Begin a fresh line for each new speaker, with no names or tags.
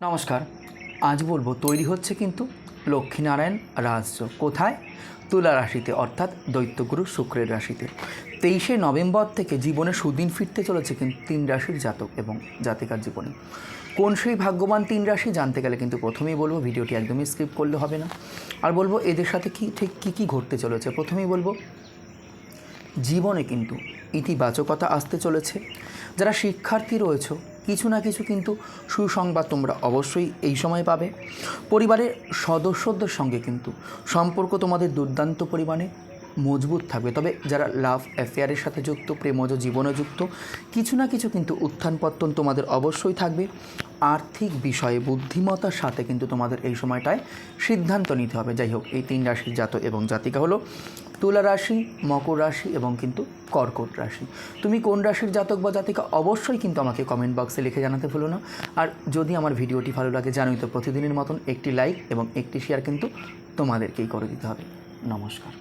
নমস্কার। আজ বলব তৈরি হচ্ছে কিন্তু লক্ষ্মীনারায়ণ রাজ্য কোথায়? তুলা রাশিতে, অর্থাৎ দৈত্যগুরু শুক্রের রাশিতে। তেইশে নভেম্বর থেকে জীবনে সুদিন ফিরতে চলেছে কিন্তু তিন রাশির জাতক এবং জাতিকার জীবনে। কোন সেই ভাগ্যবান তিন রাশি জানতে গেলে কিন্তু প্রথমেই বলব ভিডিওটি একদমই স্কিপ করলে হবে না। আর বলব এদের সাথে কি ঠিক কী কী ঘটতে চলেছে? প্রথমেই বলব, জীবনে কিন্তু ইতিবাচকতা আসতে চলেছে। যারা শিক্ষার্থী রয়েছে কিছু না কিছু কিন্তু সুসংবাদ তোমরা অবশ্যই এই সময় পাবে। পরিবারের সদস্যদের সঙ্গে কিন্তু সম্পর্ক তোমাদের দুর্দান্ত পরিমাণে মজবুত থাকবে। তবে যারা লাভ অ্যাফেয়ারের সাথে যুক্ত, প্রেমজ জীবনে যুক্ত, কিছু না কিছু কিন্তু উত্থান পত্তন তোমাদের অবশ্যই থাকবে। আর্থিক বিষয়ে বুদ্ধিমত্তার সাথে কিন্তু তোমাদের এই সময়টায় সিদ্ধান্ত নিতে হবে। যাই হোক, এই তিন রাশির জাত এবং জাতিকা হলো তুলা রাশি, মকর রাশি এবং কিন্তু কর্কট রাশি। তুমি কোন রাশির জাতক বা জাতিকা অবশ্যই কিন্তু আমাকে কমেন্ট বক্সে লিখে জানাতে ভুলো না। আর যদি আমার ভিডিওটি ভালো লাগে, জানোই তো প্রতিদিনের মতন একটি লাইক এবং একটি শেয়ার কিন্তু তোমাদেরকেই করে দিতে হবে। নমস্কার।